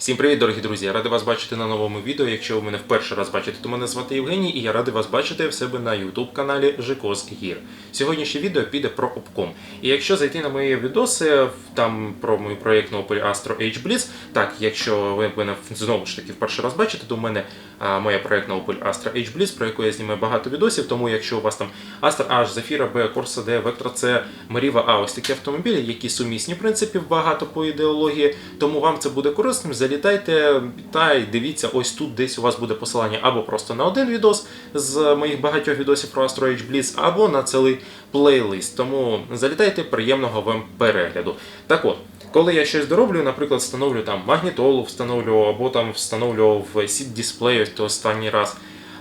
Всім привіт, дорогі друзі! Я радий вас бачити на новому відео. Якщо ви мене вперше раз бачите, то мене звати Євгеній, і я радий вас бачити в себе на YouTube каналі Жикос Гір. Сьогоднішнє відео піде про обком. І якщо зайти на мої відоси, там про мій проєкт на Opel Astro H Blitz, так, якщо ви мене знову ж таки вперше раз бачите, то в мене моя проєктна Opel Astra H Blitz, про яку я знімаю багато відосів. Тому якщо у вас там Astra H, Zafira B, Corsa D, Vectra C, Meriva A, ось такі автомобілі, які сумісні в принципі багато по ідеології, тому вам це буде корисним. Залітайте та й дивіться, ось тут десь у вас буде посилання або просто на один відос з моїх багатьох відосів про Astro H Blitz, або на цілий плейлист. Тому залітайте, приємного вам перегляду. Так от. Коли я щось дороблю, наприклад, встановлю там магнітолу, встановлю або там встановлю в сіт дисплею то останній раз.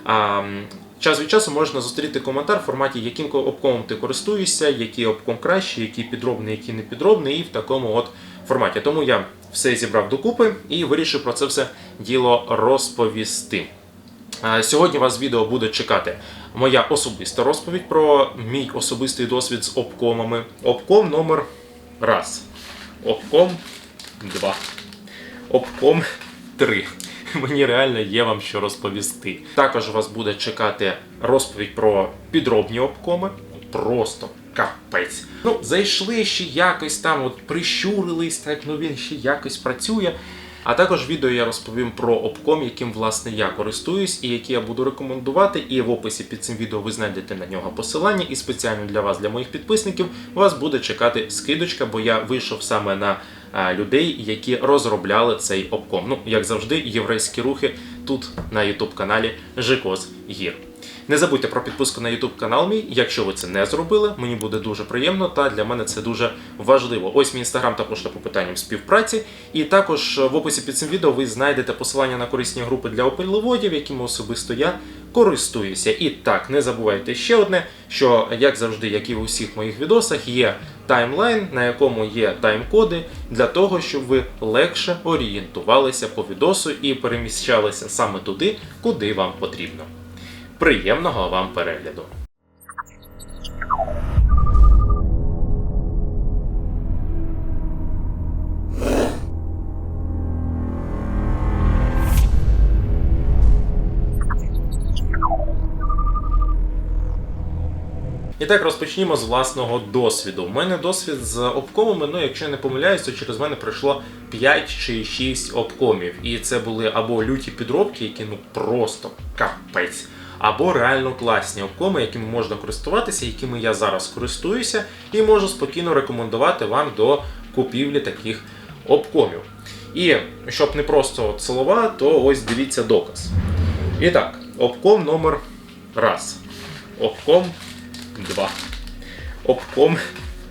А, час від часу можна зустріти коментар в форматі, яким обкомом ти користуєшся, який обком краще, який підробний, який не підробний, і в такому от форматі. Тому я все зібрав докупи і вирішив про це все діло розповісти. Сьогодні вас відео буде чекати моя особиста розповідь про мій особистий досвід з обкомами. Обком номер раз. Обком 2. Обком 3. Мені реально є вам що розповісти. Також вас буде чекати розповідь про підробні обкоми. Просто капець. Ну, зайшли ще якось там, от прищурились, так ну він ще якось працює. А також в відео я розповім про обком, яким власне я користуюсь і який я буду рекомендувати. І в описі під цим відео ви знайдете на нього посилання. І спеціально для вас, для моїх підписників, вас буде чекати скидочка, бо я вийшов саме на е, людей, які розробляли цей обком. Ну, як завжди, єврейські рухи тут на YouTube каналі Жикос Гір. Не забудьте про підписку на YouTube канал мій. Якщо ви це не зробили, мені буде дуже приємно та для мене це дуже важливо. Ось мій інстаграм та по питанням співпраці. І також в описі під цим відео ви знайдете посилання на корисні групи для опелеводів, якими особисто я користуюся. І так, не забувайте ще одне, що як завжди, як і в усіх моїх відосах, є таймлайн, на якому є тайм-коди для того, щоб ви легше орієнтувалися по відосу і переміщалися саме туди, куди вам потрібно. Приємного вам перегляду! І так розпочнімо з власного досвіду. У мене досвід з обкомами, ну якщо я не помиляюсь, то через мене пройшло 5 чи 6 обкомів. І це були або люті підробки, які ну просто капець, або реально класні обкоми, якими можна користуватися, якими я зараз користуюся, і можу спокійно рекомендувати вам до купівлі таких обкомів. І щоб не просто слова, то ось дивіться доказ. І так, обком номер раз. Обком 2. Обком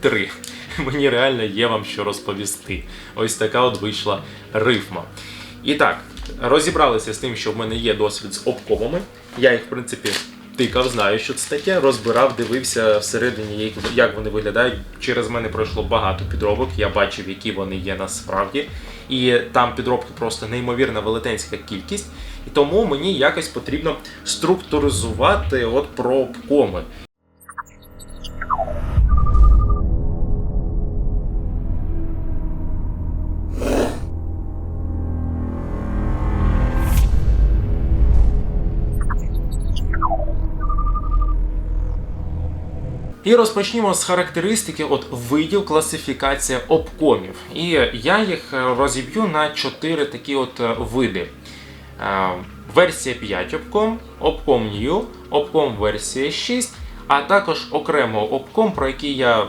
3. Мені реально є вам що розповісти. Ось така от вийшла рифма. І так, розібралися з тим, що в мене є досвід з обкомами. Я їх, в принципі, тикав, знаю, що це таке. Розбирав, дивився всередині, як, вони виглядають. Через мене пройшло багато підробок, я бачив, які вони є насправді. І там підробки просто неймовірна велетенська кількість. І тому мені якось потрібно структуризувати от про І розпочнімо з характеристики от видів класифікація обкомів. І я їх е, розіб'ю на чотири такі от е, види. Е, Версія 5 обком, обком New, обком версія 6, а також окремо обком, про який я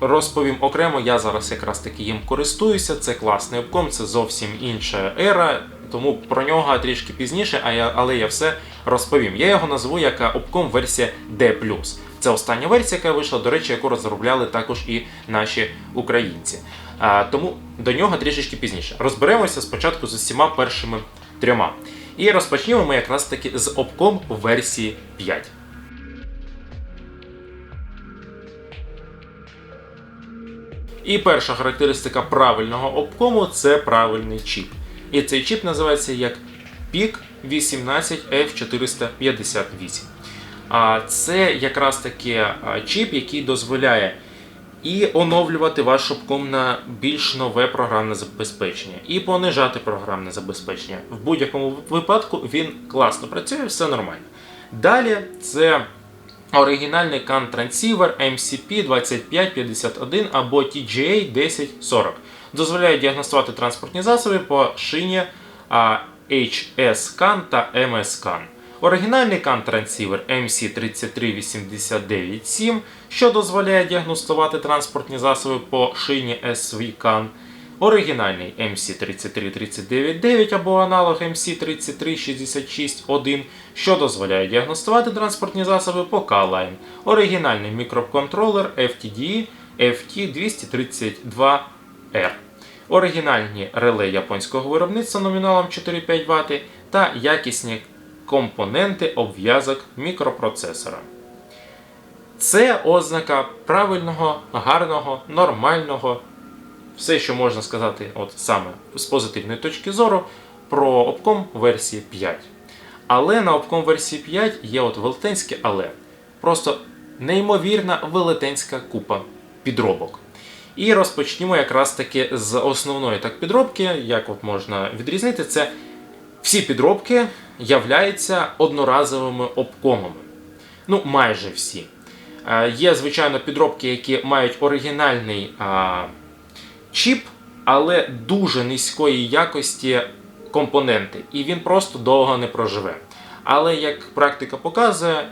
розповім окремо. Я зараз якраз таки їм користуюся. Це класний обком, це зовсім інша ера. Тому про нього трішки пізніше, але я все розповім. Я його назву як обком версія D+. Це остання версія, яка вийшла, до речі, яку розробляли також і наші українці. А, тому до нього трішечки пізніше. Розберемося спочатку з усіма першими трьома. І розпочнемо ми якраз таки з обком версії 5. І перша характеристика правильного обкому це правильний чіп. І цей чіп називається як PIC 18F458. А це якраз таки чіп, який дозволяє і оновлювати ваш обком на більш нове програмне забезпечення, і понижати програмне забезпечення. В будь-якому випадку він класно працює, все нормально. Далі це оригінальний CAN трансівер MCP 2551 або TGA 1040. Дозволяє діагностувати транспортні засоби по шині а, HS CAN та MS CAN. Оригінальний CAN трансівер MC33897, що дозволяє діагностувати транспортні засоби по шині SV CAN. Оригінальний MC33399 або аналог MC33661, що дозволяє діагностувати транспортні засоби по K-Line. Оригінальний мікроконтролер FTDE FT232R. Оригінальні реле японського виробництва номіналом 4,5 Вт та якісні компоненти обв'язок мікропроцесора. Це ознака правильного, гарного, нормального, все, що можна сказати, от саме з позитивної точки зору, про обком версії 5. Але на обком версії 5 є от велетенське але. Просто неймовірна велетенська купа підробок. І розпочнімо якраз таки з основної так підробки, як от можна відрізнити, це всі підробки являються одноразовими обкомами. Ну, майже всі. Е, Є, звичайно, підробки, які мають оригінальний а, чіп, але дуже низької якості компоненти, і він просто довго не проживе. Але як практика показує,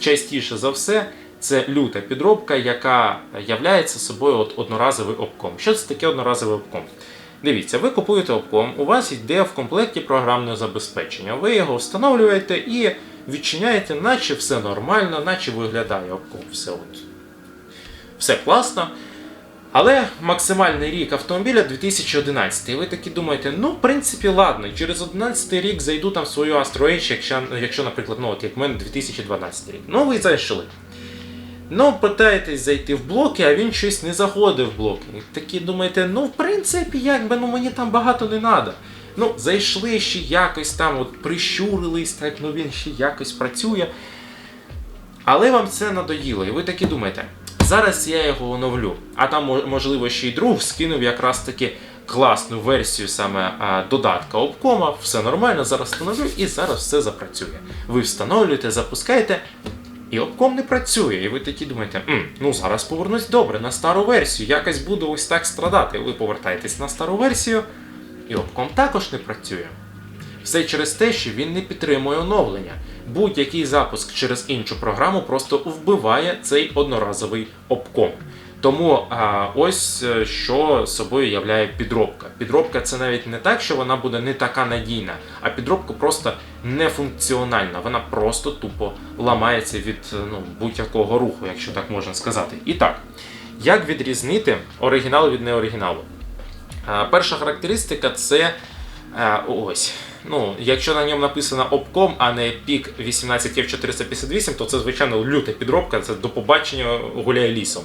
частіше за все це люта підробка, яка являється собою от одноразовий обком. Що це таке одноразовий обком? Дивіться, ви купуєте обком, у вас йде в комплекті програмне забезпечення. Ви його встановлюєте і відчиняєте, наче все нормально, наче виглядає обком. Все, от. все класно. Але максимальний рік автомобіля 2011. І ви такі думаєте, ну, в принципі, ладно, через 11 рік зайду там в свою Astro H, якщо, якщо наприклад, ну, от як в мене 2012 рік. Ну, ви зайшли. Ну, питаєтесь зайти в блоки, а він щось не заходив в блоки. І такі думаєте, ну, в принципі, якби ну мені там багато не треба. Ну, зайшли ще якось там, от прищурились, так, ну він ще якось працює. Але вам це надоїло, і ви такі думаєте, зараз я його оновлю. А там, можливо, ще й друг скинув якраз таки класну версію саме а, додатка обкома, все нормально, зараз встановлю і зараз все запрацює. Ви встановлюєте, запускаєте, і обком не працює. І ви такі думаєте, «М, ну зараз повернусь добре на стару версію, якось буду ось так страдати. Ви повертаєтесь на стару версію, і обком також не працює. Все через те, що він не підтримує оновлення. Будь-який запуск через іншу програму просто вбиває цей одноразовий обком. Тому а, ось е, що собою являє підробка. Підробка це навіть не так, що вона буде не така надійна, а підробка просто нефункціональна. Вона просто тупо ламається від е, ну, будь-якого руху, якщо так можна сказати. І так, як відрізнити оригінал від неоригіналу? А, Перша характеристика це а, ось. Ну, якщо на ньому написано обком, а не пік 18F458, то це звичайно люта підробка, це до побачення гуляє лісом.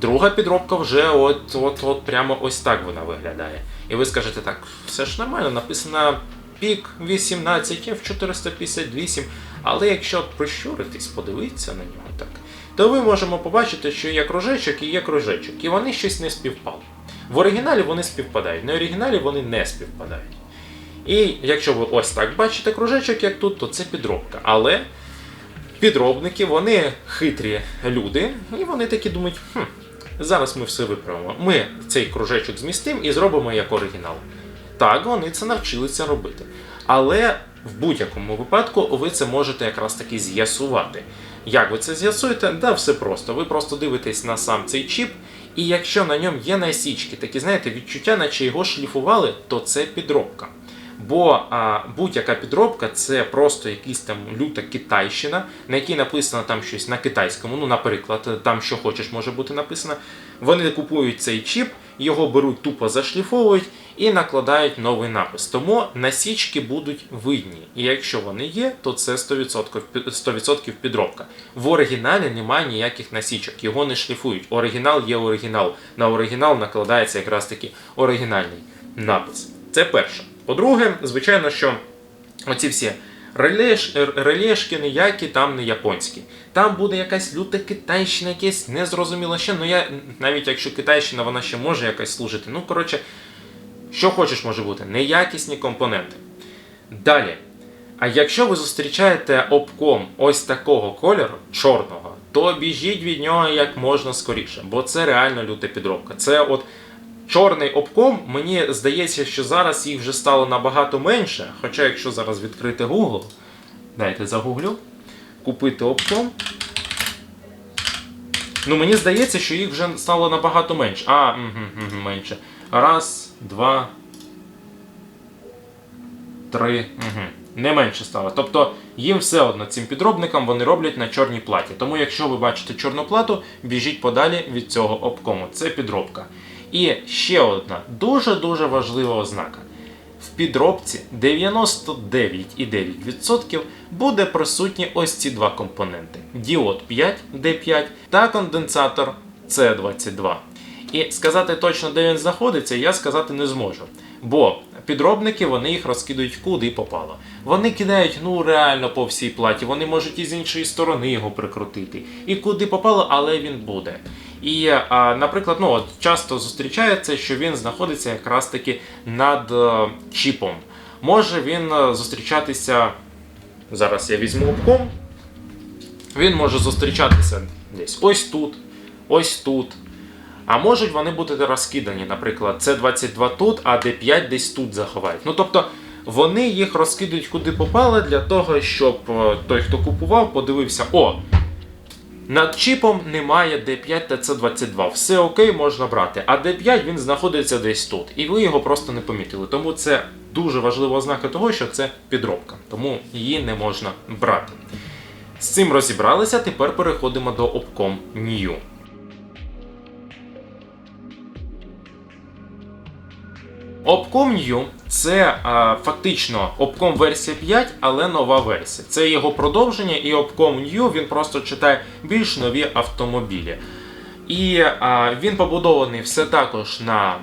Друга підробка вже от, от, от прямо ось так вона виглядає. І ви скажете так, все ж нормально, написано пік 18F458, але якщо прищуритись, подивитися на нього так, то ви можемо побачити, що є кружечок і є кружечок, і вони щось не співпали. В оригіналі вони співпадають, на оригіналі вони не співпадають. І якщо ви ось так бачите кружечок, як тут, то це підробка. Але підробники, вони хитрі люди, і вони такі думають, хм, зараз ми все виправимо. Ми цей кружечок змістимо і зробимо як оригінал. Так, вони це навчилися робити. Але в будь-якому випадку ви це можете якраз таки з'ясувати. Як ви це з'ясуєте? Да, все просто. Ви просто дивитесь на сам цей чіп, і якщо на ньому є насічки, такі знаєте, відчуття, наче його шліфували, то це підробка. Бо будь-яка підробка це просто якийсь там люта китайщина, на якій написано там щось на китайському. Ну, наприклад, там що хочеш може бути написано. Вони купують цей чіп, його беруть тупо зашліфовують і накладають новий напис. Тому насічки будуть видні. І якщо вони є, то це 100% пі- 100% підробка. В оригіналі немає ніяких насічок, його не шліфують. Оригінал є оригінал. На оригінал накладається якраз таки оригінальний напис. Це перше. По-друге, звичайно, що оці всі Релеш, р- релешки ніякі, там не японські. Там буде якась люта китайщина, якесь незрозуміло ще. Ну я навіть якщо китайщина, вона ще може якась служити. Ну, коротше, що хочеш може бути, неякісні компоненти. Далі. А якщо ви зустрічаєте обком ось такого кольору, чорного, то біжіть від нього як можна скоріше, бо це реально люта підробка. Це от чорний обком, мені здається, що зараз їх вже стало набагато менше. Хоча, якщо зараз відкрити Google, дайте загуглю, купити обком. Ну, мені здається, що їх вже стало набагато менше. А, угу, менше. Раз, два, три. Угу. Не менше стало. Тобто їм все одно цим підробникам вони роблять на чорній платі. Тому, якщо ви бачите чорну плату, біжіть подалі від цього обкому. Це підробка. І ще одна дуже-дуже важлива ознака. В підробці 99,9% буде присутні ось ці два компоненти: діод 5 D5 та конденсатор C22. І сказати точно, де він знаходиться, я сказати не зможу. Бо підробники вони їх розкидують куди попало. Вони кидають ну реально по всій платі. Вони можуть і з іншої сторони його прикрутити. І куди попало, але він буде. І, наприклад, ну от часто зустрічається, що він знаходиться якраз таки над е, чіпом. Може він е, зустрічатися. Зараз я візьму обком. Він може зустрічатися десь ось тут, ось тут. А можуть вони бути розкидані, наприклад, це 22 тут, а D5 десь тут заховають. Ну тобто вони їх розкидують куди попали для того, щоб е, той, хто купував, подивився: о, над чіпом немає D5 та C22. Все окей, можна брати. А D5 він знаходиться десь тут. І ви його просто не помітили. Тому це дуже важлива ознака того, що це підробка. Тому її не можна брати. З цим розібралися, тепер переходимо до Opcom New. Opcom New це а, фактично Opcom версія 5, але нова версія. Це його продовження, і Opcom New він просто читає більш нові автомобілі. І а, він побудований все також на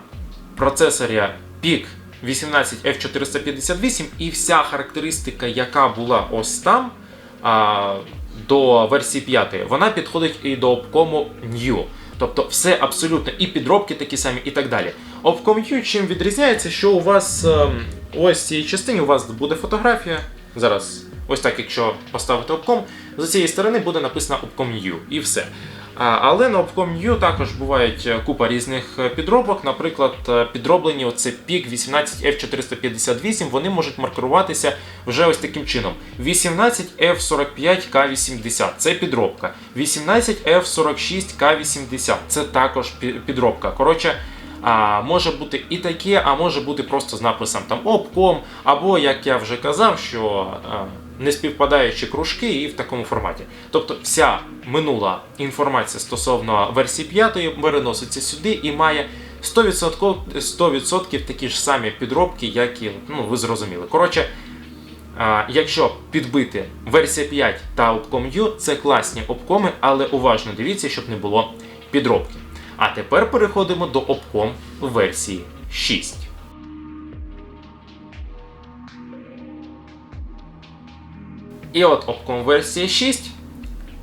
процесорі PIC 18F458, і вся характеристика, яка була ось там а, до версії 5, вона підходить і до Opcom New. Тобто все абсолютно і підробки такі самі, і так далі. Opcom New чим відрізняється, що у вас ем, ось в цій частині у вас буде фотографія. Зараз, ось так, якщо поставити Opcom, з цієї сторони буде написано New і все. Але на New також бувають е, купа різних е, підробок. Наприклад, е, підроблені оце PIC 18F458, вони можуть маркуватися вже ось таким чином: 18F45K80 це підробка. 18F46K80 це також підробка. Коротше. А може бути і таке, а може бути просто з написом там обком, або як я вже казав, що не співпадаючі кружки і в такому форматі. Тобто вся минула інформація стосовно версії 5 переноситься сюди і має 100%, 100% такі ж самі підробки, як і ну, ви зрозуміли. Коротше, якщо підбити версія 5 та Opcom U, це класні обкоми, але уважно дивіться, щоб не було підробки. А тепер переходимо до Opcom версії 6. І от Opcom версія 6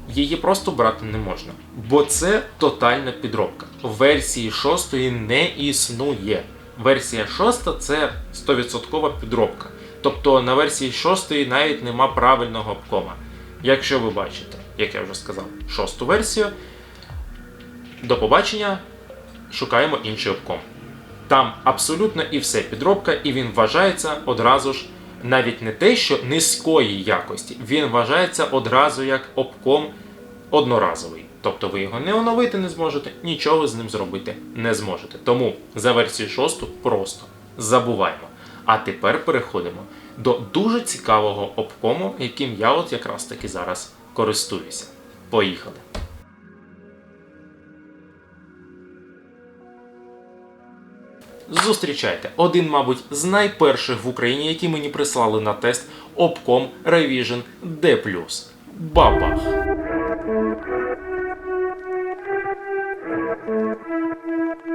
її просто брати не можна, бо це тотальна підробка. Версії 6 не існує. Версія 6 це 100% підробка. Тобто на версії 6 навіть нема правильного обкома. Якщо ви бачите, як я вже сказав, шосту версію, до побачення, шукаємо інший обком. Там абсолютно і все підробка, і він вважається одразу ж навіть не те, що низької якості, він вважається одразу як обком одноразовий. Тобто ви його не оновити не зможете, нічого з ним зробити не зможете. Тому за версію 6 просто забуваємо. А тепер переходимо до дуже цікавого обкому, яким я от якраз таки зараз користуюся. Поїхали! Зустрічайте один, мабуть, з найперших в Україні, які мені прислали на тест обком Revision D+. Бабах! We're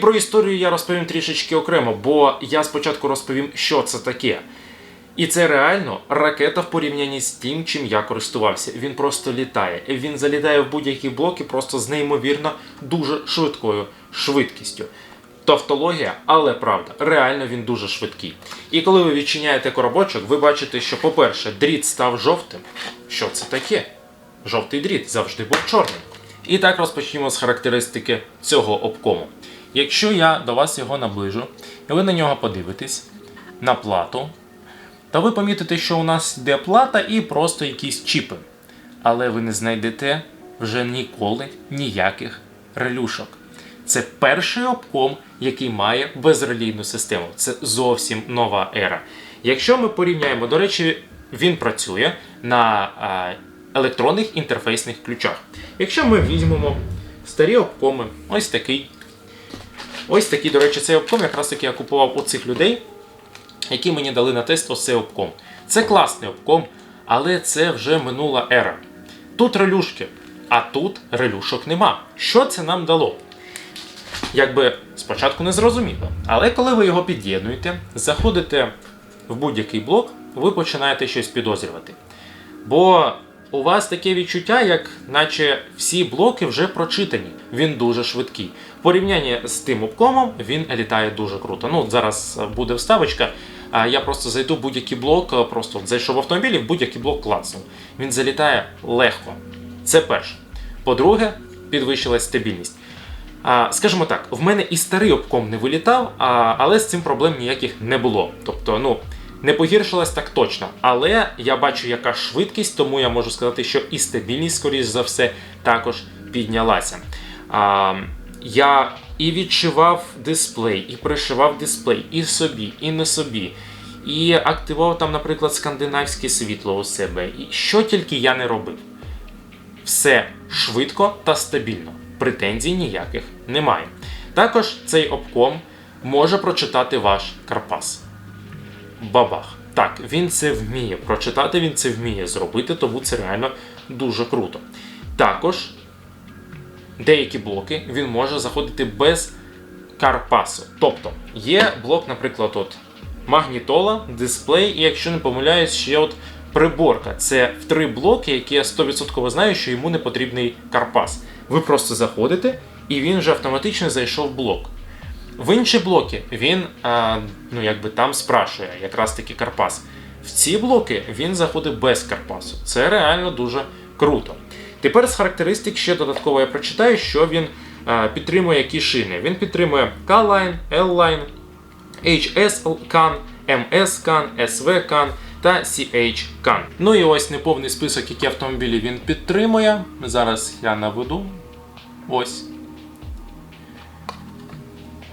про історію я розповім трішечки окремо, бо я спочатку розповім, що це таке. І це реально ракета в порівнянні з тим, чим я користувався. Він просто літає. Він залітає в будь-які блоки просто з неймовірно дуже швидкою швидкістю. Тавтологія, але правда, реально він дуже швидкий. І коли ви відчиняєте коробочок, ви бачите, що, по-перше, дріт став жовтим. Що це таке? Жовтий дріт завжди був чорним. І так розпочнімо з характеристики цього обкому. Якщо я до вас його наближу, і ви на нього подивитесь, на плату, то ви помітите, що у нас йде плата і просто якісь чіпи. Але ви не знайдете вже ніколи ніяких релюшок. Це перший обком, який має безрелійну систему. Це зовсім нова ера. Якщо ми порівняємо, до речі, він працює на електронних інтерфейсних ключах. Якщо ми візьмемо старі обкоми, ось такий. Ось такий, до речі, цей обком якраз таки я купував у цих людей, які мені дали на тест ось обком. Це класний обком, але це вже минула ера. Тут релюшки, а тут релюшок нема. Що це нам дало? Якби спочатку не зрозуміло. Але коли ви його під'єднуєте, заходите в будь-який блок, ви починаєте щось підозрювати. Бо у вас таке відчуття, як наче всі блоки вже прочитані. Він дуже швидкий. В порівнянні з тим обкомом він літає дуже круто. Ну, зараз буде вставочка. Я просто зайду будь-який блок, е, просто зайшов в автомобіль і в будь-який блок клацнув. Він залітає легко. Це перше. По-друге, підвищилась стабільність. А, скажімо так, в мене і старий обком не вилітав, а, але з цим проблем ніяких не було. Тобто, ну, не погіршилась так точно. Але я бачу, яка швидкість, тому я можу сказати, що і стабільність, скоріш за все, також піднялася. А, я і відшивав дисплей, і пришивав дисплей і собі, і не собі. І активував там, наприклад, скандинавське світло у себе. І що тільки я не робив. Все швидко та стабільно. Претензій ніяких немає. Також цей обком може прочитати ваш Карпас. Бабах. Так, він це вміє прочитати, він це вміє зробити, тому це реально дуже круто. Також деякі блоки він може заходити без карпасу. Тобто є блок, наприклад, от магнітола, дисплей, і якщо не помиляюсь, ще от приборка. Це в три блоки, які я 100% знаю, що йому не потрібний карпас. Ви просто заходите, і він вже автоматично зайшов в блок. В інші блоки він а, ну, якби там спрашує, якраз таки Карпас. В ці блоки він заходить без Карпасу. Це реально дуже круто. Тепер з характеристик ще додатково я прочитаю, що він а, підтримує які шини. Він підтримує K-Line, L-Line, HS CAN, MS CAN, SV CAN та CH CAN. Ну і ось неповний список, які автомобілі він підтримує. Зараз я наведу. Ось.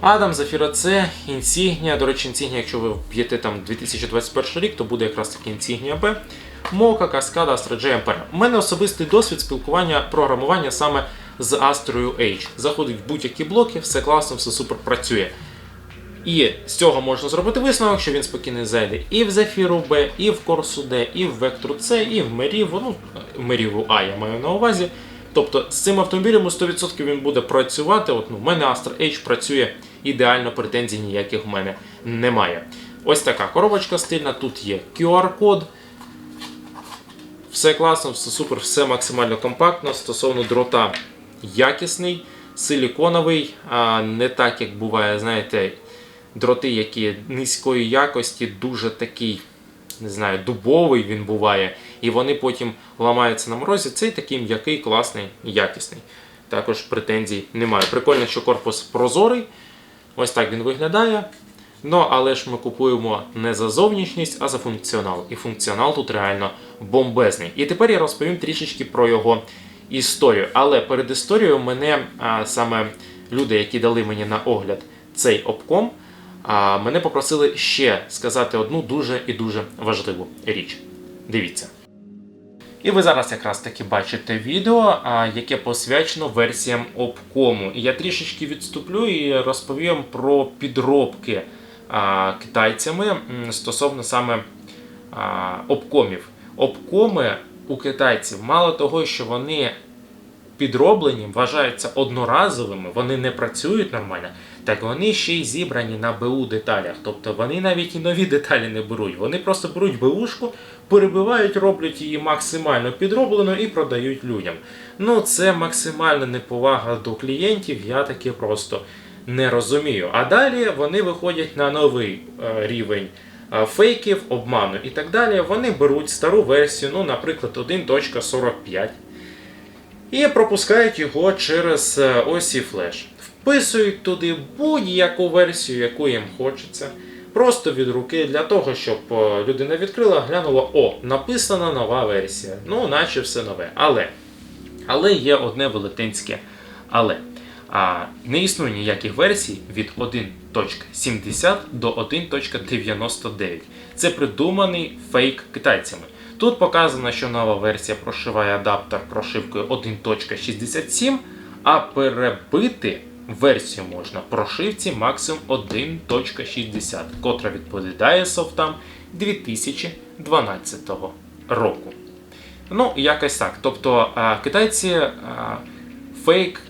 Адам, Зафіра С, Insignia, до речі, Insignia, якщо ви вб'єте там 2021 рік, то буде якраз таки Insignia B. Мока, Каскада, Astra J, Ampere. У мене особистий досвід спілкування, програмування саме з Astra H. Заходить в будь-які блоки, все класно, все супер працює. І з цього можна зробити висновок, що він спокійно зайде і в Zephyr B, і в Corsu D, і в Vector C, і в Merivo, ну, Merivo A я маю на увазі. Тобто з цим автомобілем у 100% він буде працювати. От, ну, в мене Astra H працює ідеально, претензій ніяких в мене немає. Ось така коробочка стильна, тут є QR-код. Все класно, все супер, все максимально компактно. Стосовно дрота якісний, силіконовий, а не так, як буває, знаєте, дроти, які низької якості, дуже такий, не знаю, дубовий він буває, і вони потім ламаються на морозі. Цей такий м'який, класний, якісний. Також претензій немає. Прикольно, що корпус прозорий. Ось так він виглядає. Ну, але ж ми купуємо не за зовнішність, а за функціонал. І функціонал тут реально бомбезний. І тепер я розповім трішечки про його історію. Але перед історією мене а, саме люди, які дали мені на огляд цей обком, а, мене попросили ще сказати одну дуже і дуже важливу річ. Дивіться. І ви зараз якраз таки бачите відео, яке посвячено версіям обкому. І я трішечки відступлю і розповім про підробки китайцями стосовно саме обкомів. Обкоми у китайців мало того, що вони підроблені, вважаються одноразовими, вони не працюють нормально. Так вони ще й зібрані на БУ деталях. Тобто вони навіть і нові деталі не беруть. Вони просто беруть БУшку, перебивають, роблять її максимально підробленою і продають людям. Ну, це максимальна неповага до клієнтів, я таке просто не розумію. А далі вони виходять на новий е, рівень е, фейків, обману і так далі. Вони беруть стару версію, ну, наприклад, 1.45 і пропускають його через е, осі флеш. Вписують туди будь-яку версію, яку їм хочеться. Просто від руки для того, щоб е, людина відкрила, глянула, о, написана нова версія. Ну, наче все нове. Але, але є одне велетенське але. А не існує ніяких версій від 1.70 до 1.99. Це придуманий фейк китайцями. Тут показано, що нова версія прошиває адаптер прошивкою 1.67, а перебити версію можна прошивці максимум 1.60, котра відповідає софтам 2012 року. Ну, якось так. Тобто а, китайці а, фейк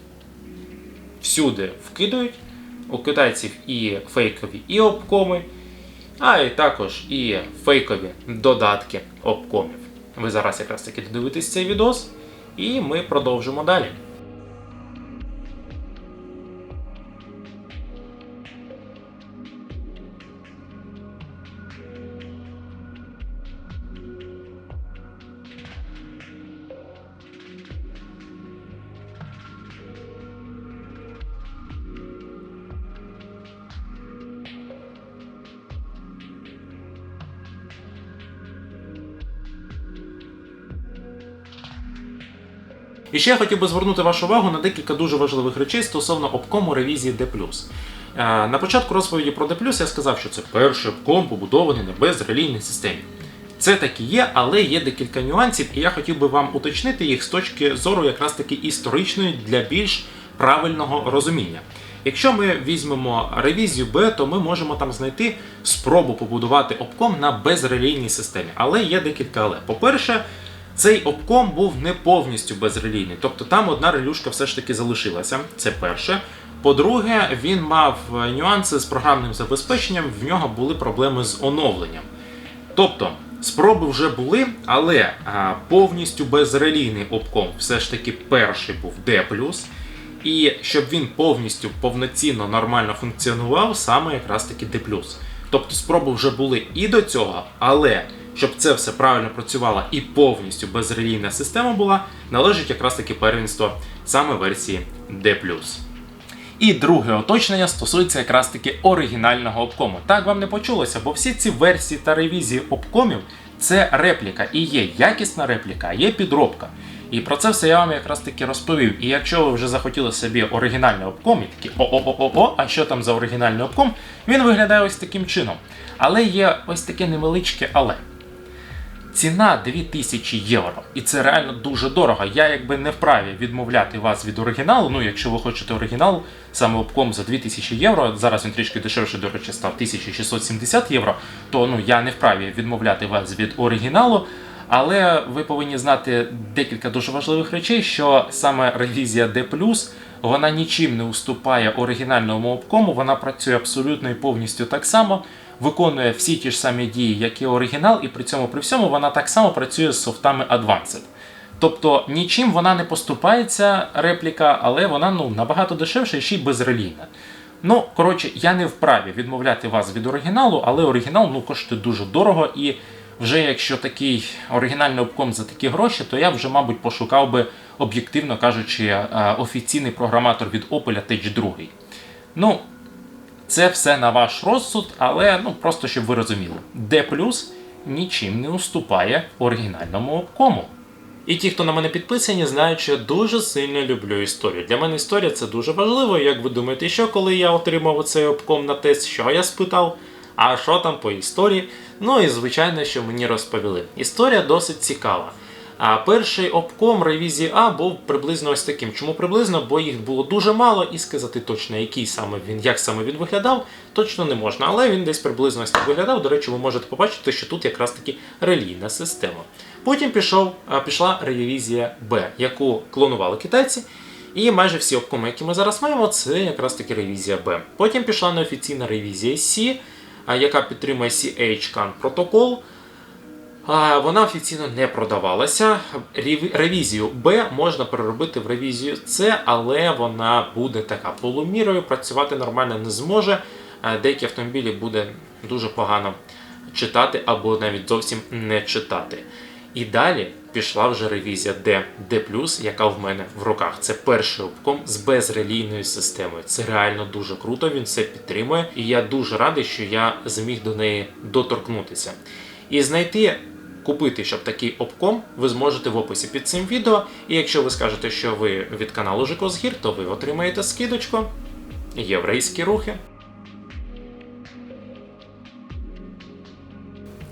всюди вкидають. У китайців і фейкові і обкоми, а і також і фейкові додатки обкомів. Ви зараз якраз таки додивитесь цей відос, і ми продовжимо далі. І ще я хотів би звернути вашу увагу на декілька дуже важливих речей стосовно обкому ревізії D+. Е, На початку розповіді про D+, я сказав, що це перший обком, побудований на безрелійній системі. Це так і є, але є декілька нюансів, і я хотів би вам уточнити їх з точки зору якраз таки історичної для більш правильного розуміння. Якщо ми візьмемо ревізію Б, то ми можемо там знайти спробу побудувати обком на безрелійній системі. Але є декілька але. По-перше, цей обком був не повністю безрелійний, тобто там одна релюшка все ж таки залишилася. Це перше. По-друге, він мав е, нюанси з програмним забезпеченням, в нього були проблеми з оновленням. Тобто, спроби вже були, але а, повністю безрелійний обком все ж таки перший був D+. І щоб він повністю повноцінно нормально функціонував, саме якраз таки D+. Тобто спроби вже були і до цього, але щоб це все правильно працювало і повністю безрелійна система була, належить якраз таки первенство саме версії D+. І друге уточнення стосується якраз таки оригінального обкому. Так вам не почулося, бо всі ці версії та ревізії обкомів це репліка. І є якісна репліка, є підробка. І про це все я вам якраз таки розповів. І якщо ви вже захотіли собі оригінальний обком, і такі о-о-о-о, а що там за оригінальний обком, він виглядає ось таким чином. Але є ось таке невеличке але. Ціна 2000 євро, і це реально дуже дорого. Я якби не вправі відмовляти вас від оригіналу. Ну, якщо ви хочете оригінал, саме обком за 2000 євро, зараз він трішки дешевше, до речі, став 1670 євро, то ну я не вправі відмовляти вас від оригіналу. Але ви повинні знати декілька дуже важливих речей, що саме ревізія D+, вона нічим не уступає оригінальному обкому, вона працює абсолютно і повністю так само, виконує всі ті ж самі дії, як і оригінал, і при цьому при всьому вона так само працює з софтами Advanced. Тобто нічим вона не поступається, репліка, але вона ну, набагато дешевша і ще й безрелійна. Ну, коротше, я не вправі відмовляти вас від оригіналу, але оригінал ну, коштує дуже дорого і вже якщо такий оригінальний обком за такі гроші, то я вже, мабуть, пошукав би, об'єктивно кажучи, е, офіційний програматор від Opel Tech 2. Ну, це все на ваш розсуд, але ну, просто щоб ви розуміли, D нічим не уступає оригінальному обкому. І ті, хто на мене підписані, знають, що я дуже сильно люблю історію. Для мене історія це дуже важливо. Як ви думаєте, що коли я отримав цей обком на тест, що я спитав? А що там по історії? Ну і звичайно, що мені розповіли. Історія досить цікава. А перший обком ревізії А був приблизно ось таким. Чому приблизно? Бо їх було дуже мало, і сказати точно, який саме він, як саме він виглядав, точно не можна. Але він десь приблизно ось так виглядав. До речі, ви можете побачити, що тут якраз таки релійна система. Потім пішов, пішла ревізія Б, яку клонували китайці. І майже всі обкоми, які ми зараз маємо, це якраз таки ревізія Б. Потім пішла неофіційна ревізія C, яка підтримує CH-CAN протокол. Вона офіційно не продавалася. Рев- Ревізію Б можна переробити в ревізію С, але вона буде така полумірою, працювати нормально не зможе. Деякі автомобілі буде дуже погано читати або навіть зовсім не читати. І далі пішла вже ревізія D, D+, яка в мене в руках. Це перший обком з безрелійною системою. Це реально дуже круто, він все підтримує, і я дуже радий, що я зміг до неї доторкнутися. І знайти, купити, щоб такий обком, ви зможете в описі під цим відео. І якщо ви скажете, що ви від каналу Жикозгір, то ви отримаєте скидочку. Єврейські рухи.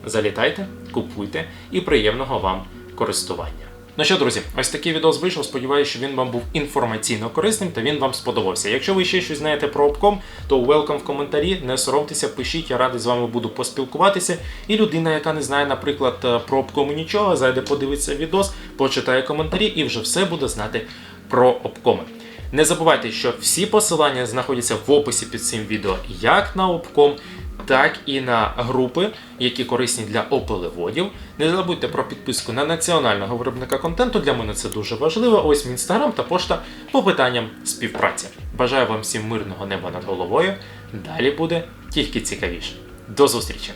Залітайте, купуйте і приємного вам користування. Ну що, друзі, ось такий відос вийшов. Сподіваюся, що він вам був інформаційно корисним та він вам сподобався. Якщо ви ще щось знаєте про обком, то welcome в коментарі, не соромтеся, пишіть, я радий з вами буду поспілкуватися. І людина, яка не знає, наприклад, е, про обкому нічого, зайде подивиться відос, почитає коментарі і вже все буде знати про обкоми. Не забувайте, що всі посилання знаходяться в описі під цим відео, як на обком, так і на групи, які корисні для опелеводів. Не забудьте про підписку на національного виробника контенту. Для мене це дуже важливо. Ось мій інстаграм та пошта по питанням співпраці. Бажаю вам всім мирного неба над головою. Далі буде тільки цікавіше. До зустрічі!